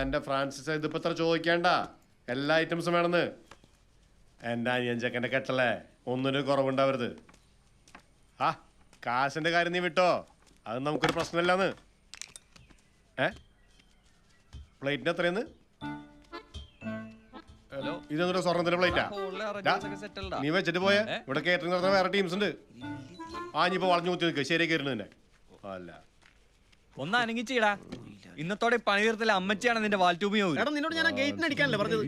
എന്റെ ഫ്രാൻസിസ് ഇതിപ്പോ ഇത്ര ചോദിക്കേണ്ട. എല്ലാ ഐറ്റംസും വേണമെന്ന്. എന്റെ അനിയൻ ചെക്കന്റെ കെട്ടല്ലേ ഒന്നിനും കുറവുണ്ടാവരുത്. ആ കാശിന്റെ കാര്യം നീ വിട്ടോ. അത് നമുക്കൊരു പ്രശ്നമില്ലാന്ന്. ഏ? പ്ലേറ്റിന് എത്രയെന്ന്? ഹലോ. ഇതെന്തൊരു സ്വർണത്തിന്റെ പ്ലേറ്റാ? നീ വെച്ചിട്ട് പോയേ? ഇവിടെ കേറ്ററിംഗ് നടത്തുന്ന വേറെ ടീംസ് ഉണ്ട്. ആ ഇനിയിപ്പോ വളഞ്ഞു കുത്തി നിൽക്കുക ശരിയാക്കി കയറുന്നു തന്നെ അല്ല ഒന്ന് അനങ്ങിച്ചിടാ ഇന്നത്തോടെ പണി തീർത്തില്ല അമ്മച്ചിയാണ് നിന്റെ വാൽറ്റൂബി എടാ നിന്നോട് ഞാൻ ആ ഗേറ്റിന് അടിക്കാനല്ലേ പറഞ്ഞത്?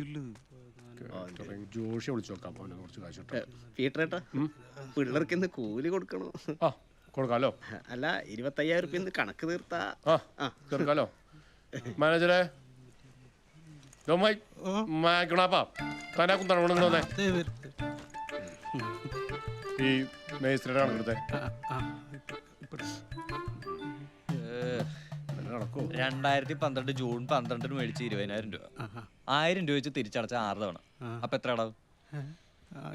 ജോഷി വിളിച്ചു നോക്കാം അവന് കുറച്ച് കാശ് കിട്ടും. പീറ്റർ പിള്ളേർക്ക് ഇന്ന് കൂലി കൊടുക്കണോ? ആ കൊടുക്കാലോ? അല്ല ഇരുപത്തയ്യായിരം റുപ്യ ഇന്ന് കണക്ക് തീർത്താ. ആ ആ. തീർക്കാലോ? മാനേജറെ മാക്കണാപ്പാ തന്നെ കുന്താണ് കൊണ്ടു വന്നേ. ഈ മേസ്ത്രിയുടെ കണക്കെടുത്തേ. കണക്കോ രണ്ടായിരത്തി പന്ത്രണ്ട് ജൂൺ പന്ത്രണ്ടിന് മേടിച്ച് ഇരുപതിനായിരം രൂപ. ആയിരം രൂപ വെച്ച് തിരിച്ചടച്ച ആറ് തവണ. അപ്പൊ എത്ര അടവ്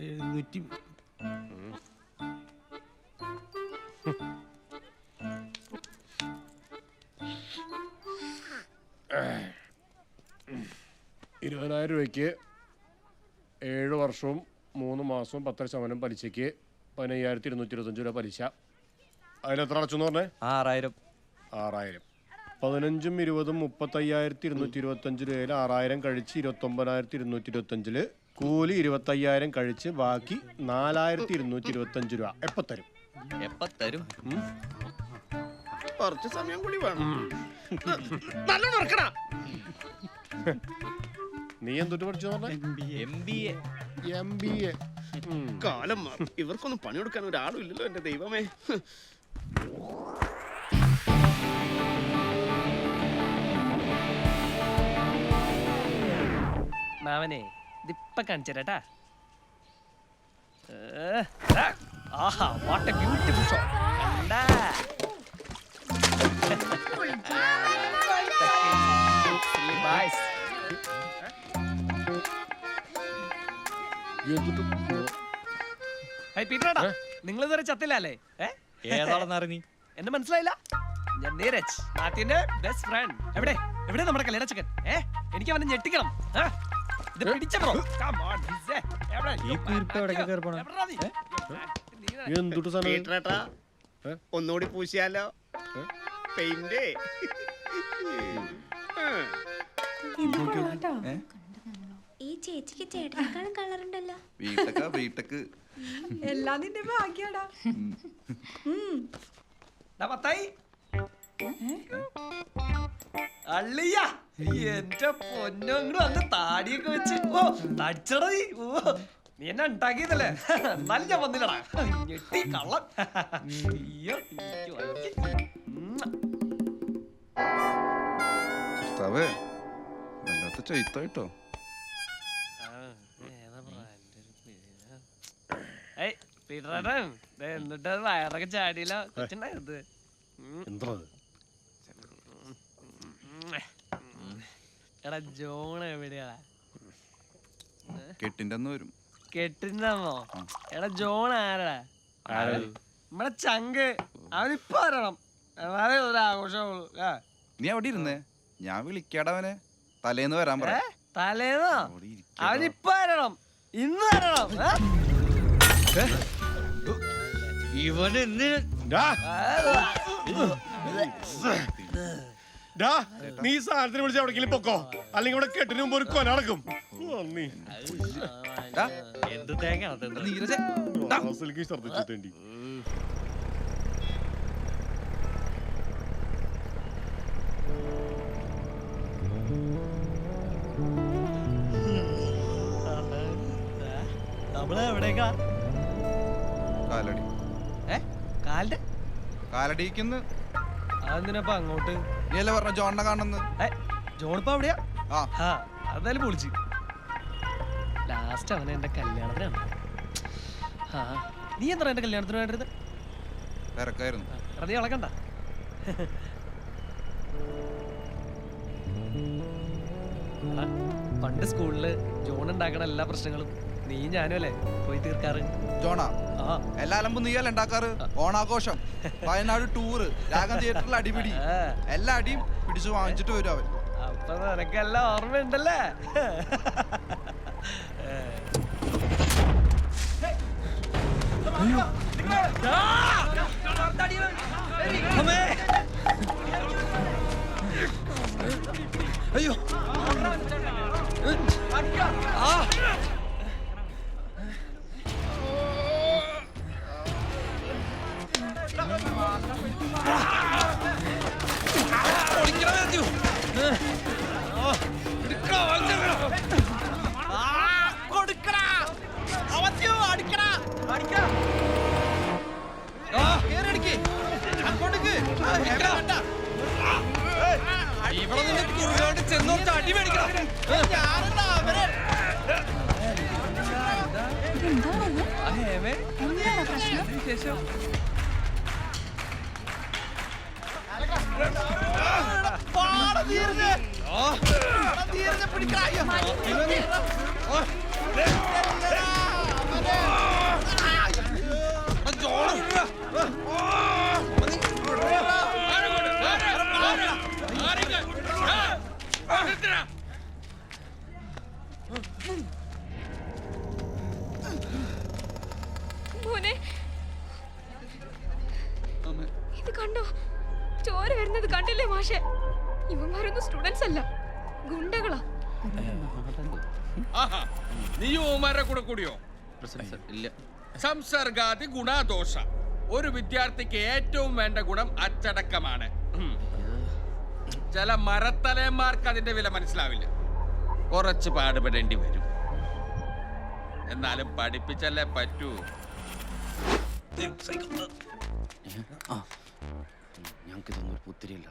എഴുന്നൂറ്റി ഇരുപതിനായിരം രൂപയ്ക്ക് ഏഴ് വർഷവും മൂന്ന് മാസവും പത്തര ശതമാനം പലിശയ്ക്ക് പതിനയ്യായിരത്തി ഇരുന്നൂറ്റി ഇരുപത്തഞ്ച് രൂപ പലിശ. അതിലെത്ര അടച്ചു എന്ന് പറഞ്ഞേ? ആറായിരം. ആറായിരം. പതിനഞ്ചും ഇരുപതും മുപ്പത്തയ്യായിരത്തി ഇരുന്നൂറ്റി ഇരുപത്തഞ്ച് രൂപയിൽ ആറായിരം കഴിച്ച് ഇരുപത്തൊമ്പതിനായിരത്തി ഇരുന്നൂറ്റി ഇരുപത്തഞ്ചിൽ കൂലി ഇരുപത്തയ്യായിരം കഴിച്ച് ബാക്കി നാലായിരത്തി ഇരുന്നൂറ്റി ഇരുപത്തഞ്ച് രൂപ. എപ്പോ തരും? എപ്പ തരും? കുറച്ച് സമയം കൂടി വേണം. നല്ലോണം നീ എന്തൊട്ട് പഠിച്ചു പറഞ്ഞേ? M B A. കാലം. ഇവർക്കൊന്നും പണിയെടുക്കാൻ ഒരാളും ഇല്ലല്ലോ എന്റെ ദൈവമേ. മാവനെ ഇതിപ്പ കാണിച്ചേരാട്ടാ ആഹാ വാട്ട് എ ബ്യൂട്ടിഫുൾ കണ്ടാ. നിങ്ങൾ ഇതുവരെ ചത്തില്ലല്ലേ? അല്ലേ ഏ? ഏതാണെന്ന് എന്നെ മനസ്സിലായില്ല? ഞാൻ നീരജ് നാട്ടിന്റെ ബെസ്റ്റ് ഫ്രണ്ട് എവിടെ? എവിടെ നമ്മുടെ കല്യാണച്ചക്കൻ? ഏ? എനിക്ക് അവനെ ഞെട്ടിക്കണം. ഏ? ഇത് പിടിച്ചോ ഈ എവിടേക്ക്? എന്തുട്ട് സാധനം? ഒന്നുകൂടി പൂശിയാലോ? പെയിന്റ്? ഈ ചേച്ചിക്ക് ചേട്ടനെക്കാളും കളറുണ്ടല്ലോ. വീട്ടക്ക വീട്ടക്ക് എല്ലാം നിന്റെ ഭാഗ്യടാ. അള്ളിയ എന്റെ പൊന്നോങ്ങടും അന്ന് താടിയൊക്കെ വെച്ച്. ഓ തടിച്ചട നീ. ഓ നീ എന്നെ ഉണ്ടാക്കിയതല്ലേ? നല്ല വന്നില്ലടാ. ഞെട്ടി കള്ളം. അയ്യോ എനിക്ക് വയ്യ. ഉം. കർത്താവേ വല്ലാത്ത ചൈത്തായിട്ടോ. ഏയ് ദേ എന്നിട്ട് വയറൊക്കെ ചാടിയില്ല. കൊച്ചുണ്ടായത് എന്താ എടാ ജോൺ എവിടെയാടാ? കെട്ടിന്റെ അന്ന് വരും. കെട്ടിന്നോ എടാ ജോൺ ആരടാ? നമ്മടെ ചങ്ക്. അവനിപ്പോ വരണം. എന്നാലേ ഒരു ആഘോഷമുള്ളൂ നീ അവിടെ ഇരുന്നേ. ഞാൻ വിളിക്കാടവനെ തലേന്ന് വരാൻ പറ. തലേന്നോ. അവനിപ്പോ വരണം. ഇന്ന് വരണം. ഇവനെന്ത് ഇവൻ എന്തിന്? ഡാ, നീ സാധനത്തിന് വിളിച്ച് എവിടെങ്കിലും പൊക്കോ? അല്ലെങ്കിൽ ഇവിടെ കെട്ടിന് മുമ്പ് ഒരു കൊന നടക്കും. എന്ത് ഛർദ്ദിച്ചു തേണ്ടി നമ്മൾ എവിടേക്കാ? കാലടി. ഏ? കാലിന്റെ? കാലടിക്കുന്ന് അതെന്തിനപ്പ അങ്ങോട്ട്? നീ അല്ലേ പറഞ്ഞ ജോണിനെ കാണുന്നത് ഏ ജോണിപ്പോ അവിടെയാ? ആ. അതായാലും പൊളിച്ച്. ലാസ്റ്റ് അവനെ എന്റെ കല്യാണത്തിനാണ്. ആ നീ എന്താ എന്റെ കല്യാണത്തിന് വേണ്ടത് തിരക്കായിരുന്നു നീ ഇളക്കണ്ട പണ്ട് സ്കൂളിൽ ജോൺ ഉണ്ടാക്കണ എല്ലാ പ്രശ്നങ്ങളും നീ ഞാനും അല്ലേ? പോയി തീർക്കാറ്. ജോണാ എല്ലാ അലമ്പും നീയല്ല ഉണ്ടാക്കാറ്? ഓണാഘോഷം. വയനാട് ടൂറ് രാഗം തിയേറ്ററിൽ അടിപിടി. എല്ലാ അടിയും പിടിച്ചു വാങ്ങിച്ചിട്ട് വരും അവൻ അപ്പൊ നിനക്കെല്ലാം ഓർമ്മയുണ്ടല്ലേ? അയ്യോ. ആ. ഇവിടെ നിന്ന് കുറുകോട്ട് ചെന്നോട്ട് അടി മേടിക്കണം എന്താണത് മോനെ. ഇത് കണ്ടോ? ചോര വരുന്നത് കണ്ടില്ലേ മാഷെ? ഇവന്മാരൊന്നും സ്റ്റുഡൻസ് അല്ല. ഗുണ്ടകളാ. നീയോ നീ ഓമാരുടെ കൂടെ കൂടിയോ? ഇല്ല. സംസർഗാതി ഗുണാദോഷ. ഒരു വിദ്യാർത്ഥിക്ക് ഏറ്റവും വേണ്ട ഗുണം അച്ചടക്കമാണ്. ചില മരത്തലയന്മാർക്ക് അതിന്റെ വില മനസ്സിലാവില്ല. കുറച്ച് പാടുപെടേണ്ടി വരും. എന്നാലും പഠിപ്പിച്ചല്ലേ പറ്റൂ. ഞങ്ങൾക്ക് ഇതൊന്നും പുത്തിരിയില്ല.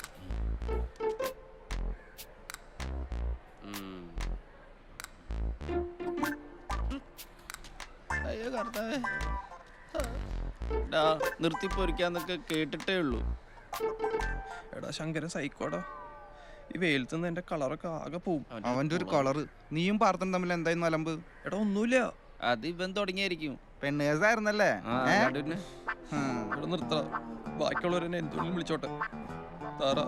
അയ്യോ കർത്താവേ. നിർത്തി പൊരിക്കാന്നൊക്കെ കേട്ടിട്ടേ ഉള്ളൂ. എടാ ശങ്കരൻ സൈക്കോടാ. ഈ വെയിലത്ത് നിന്ന് എന്റെ കളറൊക്കെ ആകെ പോവും. അവന്റെ ഒരു കളറ്. നീയും പാർത്തനും തമ്മിൽ എന്തായിരുന്നു അലമ്പ് എടാ ഒന്നുമില്ല. അത് ഇവൻ തുടങ്ങിയായിരിക്കും. പെണ്ണേഴ്സായിരുന്നല്ലേ. ഇവിടെ നിർത്ത ബാക്കിയുള്ളവരെന്നെ എന്തുകൊണ്ടും വിളിച്ചോട്ടെ? താറ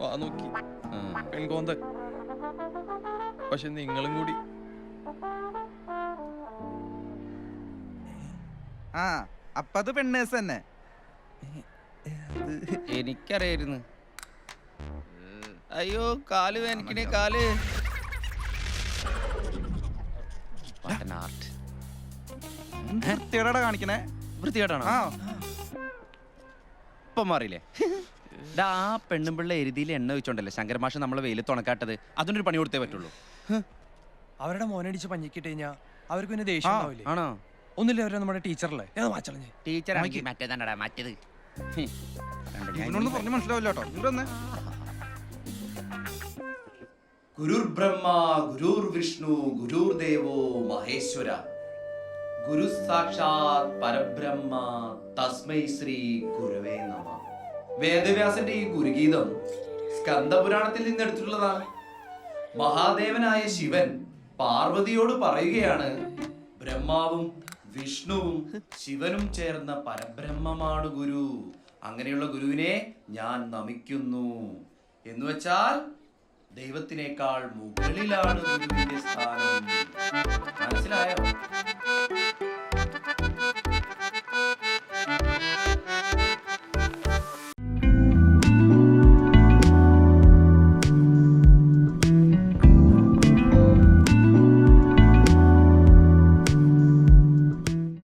വാ നോക്കി. പെൺകോന്ത. പക്ഷെ നിങ്ങളും കൂടി. ആ അപ്പത് പെണ്ണേഴ്സ് പെണ്ണേസ് തന്നെ എനിക്കറിയായിരുന്നു. അയ്യോ കാൽ വേനിക്കണേ കാൽ. വൃത്തിയോടെ കാണിക്കണേ? വൃത്തികേടാണോ? ആ. ഇപ്പം മാറിയില്ലേ? ആ പെണ്ണും പിള്ള എരുതിയിൽ എണ്ണ വെച്ചോണ്ടല്ലേ ശങ്കരമാഷ നമ്മളെ വെയിലത്ത് ഉണക്കാട്ടത്? അതിനൊരു പണി കൊടുത്തേ പറ്റുള്ളൂ. അവരുടെ മോനടിച്ച് പഞ്ഞിക്കിട്ട് കഴിഞ്ഞാ അവർക്ക് പിന്നെ ദേഷ്യം ആണോ? ഒന്നില്ല അവരെ നമ്മുടെ ടീച്ചറല്ലേ? ഞാൻ മാച്ചളഞ്ഞേ. ടീച്ചർ മറ്റേതാണടാ മറ്റേത്. ഇവനൊന്നും പറഞ്ഞു മനസ്സിലാവില്ല കേട്ടോ ഇവിടെ വന്നേ വിഷ്ണു ഗുരുർ ദേവോ മഹേശ്വര. ഗുരു സാക്ഷാത് പരബ്രഹ്മ തസ്മൈ ശ്രീ ഗുരുവേ നമ. വേദവ്യാസന്റെ ഈ ഗുരുഗീതം സ്കന്ദപുരാണത്തിൽ നിന്നെടുത്തിട്ടുള്ളതാണ് മഹാദേവനായ ശിവൻ പാർവതിയോട് പറയുകയാണ് ബ്രഹ്മാവും വിഷ്ണുവും ശിവനും ചേർന്ന പരബ്രഹ്മമാണ് ഗുരു. അങ്ങനെയുള്ള ഗുരുവിനെ ഞാൻ നമിക്കുന്നു. എന്ന് വെച്ചാൽ ദൈവത്തിനേക്കാൾ മുകളിലാണ് ഗുരുവിന്റെ സ്ഥാനം. മനസ്സിലായോ?